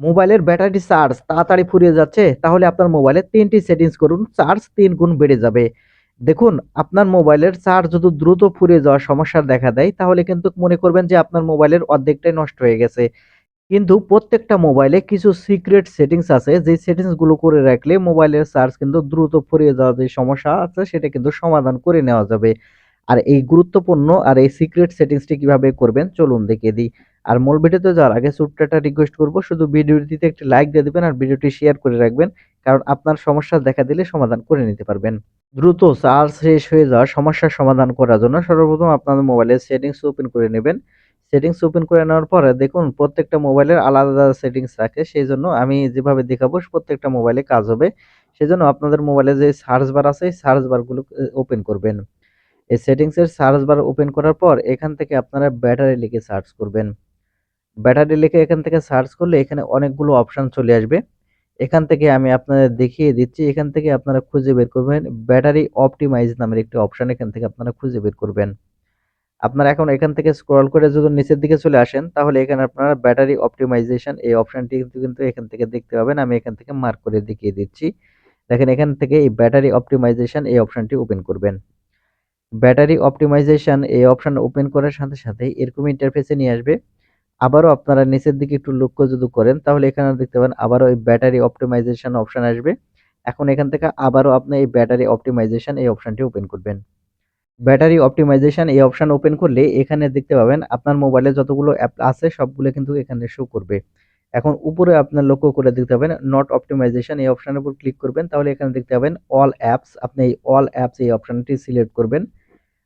মোবাইলের battery charge তাড়াতাড়ি ফুরিয়ে যাচ্ছে, তাহলে আপনার মোবাইলে তিনটি সেটিংস করুন, চার্জ তিন গুণ বেড়ে যাবে। দেখুন, আপনার মোবাইলের চার্জ যদি দ্রুত ফুরিয়ে যাওয়ার সমস্যা দেখা দেয়, তাহলে কিন্তু মনে করবেন যে আপনার মোবাইলের অর্ধেকটাই নষ্ট হয়ে গেছে। কিন্তু প্রত্যেকটা মোবাইলে কিছু সিক্রেট সেটিংস আছে যে সেটিংসগুলো করে রাখলে মোবাইলের চার্জ কিন্তু দ্রুত ফুরিয়ে যাওয়ার যে সমস্যা আছে, সেটা কিন্তু সমাধান করে নেওয়া যাবে। আর এই গুরুত্বপূর্ণ আর এই সিক্রেট সেটিংসটি কীভাবে করবেন, চলুন দেখিয়ে দিই। আর মূল ভিডিওতে যাওয়ার আগে ছোট্ট রিকোয়েস্ট করব, শুধু ভিডিওটিতে একটি লাইক দিয়ে দেবেন আর ভিডিওটি শেয়ার করে রাখবেন, কারণ আপনার সমস্যা দেখা দিলে সমাধান করে নিতে পারবেন। দ্রুত চার্জ শেষ হয়ে যাওয়ার সমস্যার সমাধান করার জন্য সর্বপ্রথম আপনাদের মোবাইলের সেটিংস ওপেন করে নেবেন। সেটিংস ওপেন করে নেওয়ার পরে দেখুন, প্রত্যেকটা মোবাইলের আলাদা আলাদা সেটিংস থাকে, সেই জন্য আমি যেভাবে দেখাবো প্রত্যেকটা মোবাইলে কাজ হবে, সেই জন্য আপনাদের মোবাইলে যে সার্চ বার আছে, এই সার্চ বারগুলো ওপেন করবেন। এই সেটিংসের সার্চ বার ওপেন করার পর এখান থেকে আপনারা ব্যাটারি লিখে সার্চ করবেন। ব্যাটারি লিখে এখান থেকে সার্চ করলে এখানে অনেকগুলো অপশান চলে আসবে। এখান থেকে আমি আপনাদের দেখিয়ে দিচ্ছি, এখান থেকে আপনারা খুঁজে বের করবেন ব্যাটারি অপটিমাইজ নামের একটি অপশান, এখান থেকে আপনারা খুঁজে বের করবেন। আপনারা এখন এখান থেকে স্ক্রল করে যদি নিচের দিকে চলে আসেন, তাহলে এখানে আপনারা ব্যাটারি অপটিমাইজেশন এই অপশানটি কিন্তু এখান থেকে দেখতে পাবেন। আমি এখান থেকে মার্ক করে দেখিয়ে দিচ্ছি। দেখেন, এখান থেকে এই ব্যাটারি অপটিমাইজেশন এই অপশানটি ওপেন করবেন। ব্যাটারি অপটিমাইজেশন এই অপশান ওপেন করার সাথে সাথে এরকম ইন্টারফেসে নিয়ে আসবে। আবারও আপনারা নিচের দিকে একটু লক্ষ্য যদি করেন, তাহলে এখানে দেখতে পাবেন আবারও এই ব্যাটারি অপটিমাইজেশন অপশান আসবে। এখন এখান থেকে আবারও আপনি এই ব্যাটারি অপটিমাইজেশন এই অপশানটি ওপেন করবেন। ব্যাটারি অপটিমাইজেশন এই অপশান ওপেন করলে এখানে দেখতে পাবেন আপনার মোবাইলে যতগুলো অ্যাপ আছে, সবগুলো কিন্তু এখানে শো করবে। এখন উপরে আপনার লক্ষ্য করে দেখতে পাবেন নট অপটিমাইজেশন এই অপশানের উপর ক্লিক করবেন, তাহলে এখানে দেখতে পাবেন অল অ্যাপস আপনি এই অল অ্যাপস এই অপশানটি সিলেক্ট করবেন।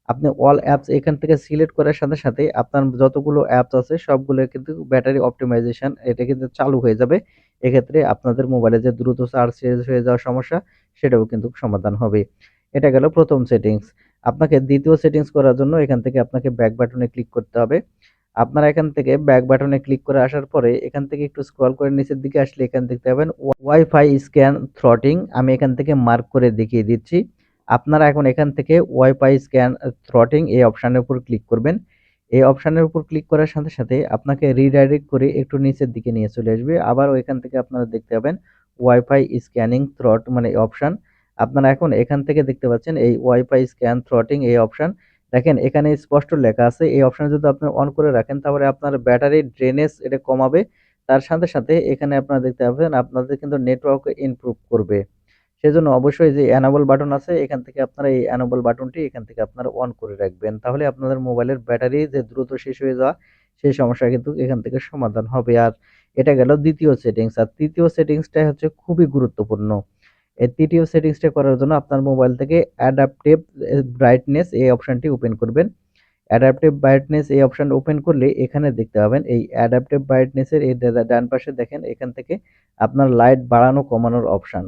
আপনি অল অ্যাপস এখান থেকে সিলেক্ট করার সাথে সাথে আপনার যতগুলো অ্যাপস আছে সবগুলো কিন্তু ব্যাটারি অপটিমাইজেশন এটা কিন্তু চালু হয়ে যাবে। এক্ষেত্রে আপনাদের মোবাইলে যে দ্রুত চার্জ শেষ হয়ে যাওয়ার সমস্যা, সেটাও কিন্তু সমাধান হবে। এটা গেল প্রথম সেটিংস আপনাকে দ্বিতীয় সেটিংস করার জন্য এখান থেকে আপনাকে ব্যাক বাটনে ক্লিক করতে হবে। আপনারা এখান থেকে ব্যাক বাটনে ক্লিক করে আসার পরে এখান থেকে একটু স্ক্রল করে নিচের দিকে আসলে এখান দেখতে পাবেন ওয়াইফাই স্ক্যান থ্রটিং আমি এখান থেকে মার্ক করে দেখিয়ে দিচ্ছি। আপনারা এখন এখান থেকে ওয়াইফাই স্ক্যান থ্রটিং এই অপশানের উপর ক্লিক করবেন। এই অপশানের উপর ক্লিক করার সাথে সাথে আপনাকে রিডাইরেক্ট করে একটু নিচের দিকে নিয়ে চলে আসবে। আবার ওইখান থেকে আপনারা দেখতে পাবেন ওয়াইফাই স্ক্যানিং থ্রট মানে অপশান। আপনারা এখন এখান থেকে দেখতে পাচ্ছেন এই ওয়াইফাই স্ক্যান থ্রটিং এই অপশান। দেখেন, এখানে স্পষ্ট লেখা আছে, এই অপশান যদি আপনি অন করে রাখেন তাহলে আপনার ব্যাটারি ড্রেনেজ এটা কমাবে। তার সাথে সাথে এখানে আপনারা দেখতে পাবেন, আপনাদের কিন্তু নেটওয়ার্ক ইমপ্রুভ করবে। সেজন্য অবশ্যই যে অ্যানাবল বাটন আছে, এখান থেকে আপনারা এই অ্যানাবল বাটনটি এখান থেকে আপনারা অন করে রাখবেন। তাহলে আপনাদের মোবাইলের ব্যাটারি যে দ্রুত শেষ হয়ে যাওয়া, সেই সমস্যা কিন্তু এখান থেকে সমাধান হবে। আর এটা গেল দ্বিতীয় সেটিংস আর তৃতীয় সেটিংসটা হচ্ছে খুবই গুরুত্বপূর্ণ। এই তৃতীয় সেটিংসটা করার জন্য আপনার মোবাইল থেকে অ্যাডাপটিভ ব্রাইটনেস এই অপশানটি ওপেন করবেন। অ্যাডাপটিভ ব্রাইটনেস এই অপশান ওপেন করলে এখানে দেখতে পাবেন, এই অ্যাডাপটিভ ব্রাইটনেসের এই ডান পাশে দেখেন, এখান থেকে আপনার লাইট বাড়ানো কমানোর অপশান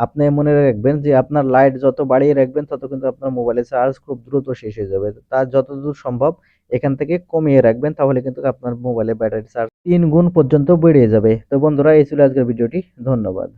আপনি মনে রাখবেন যে আপনার লাইট যত বাড়িয়ে রাখবেন, তত কিন্তু আপনার মোবাইলের চার্জ খুব দ্রুত শেষ হয়ে যাবে। তার যতদূর সম্ভব এখান থেকে কমিয়ে রাখবেন, তাহলে কিন্তু আপনার মোবাইলের ব্যাটারি চার্জ তিন গুণ পর্যন্ত বেড়ে যাবে। তো বন্ধুরা, এই ছিল আজকের ভিডিওটি। ধন্যবাদ।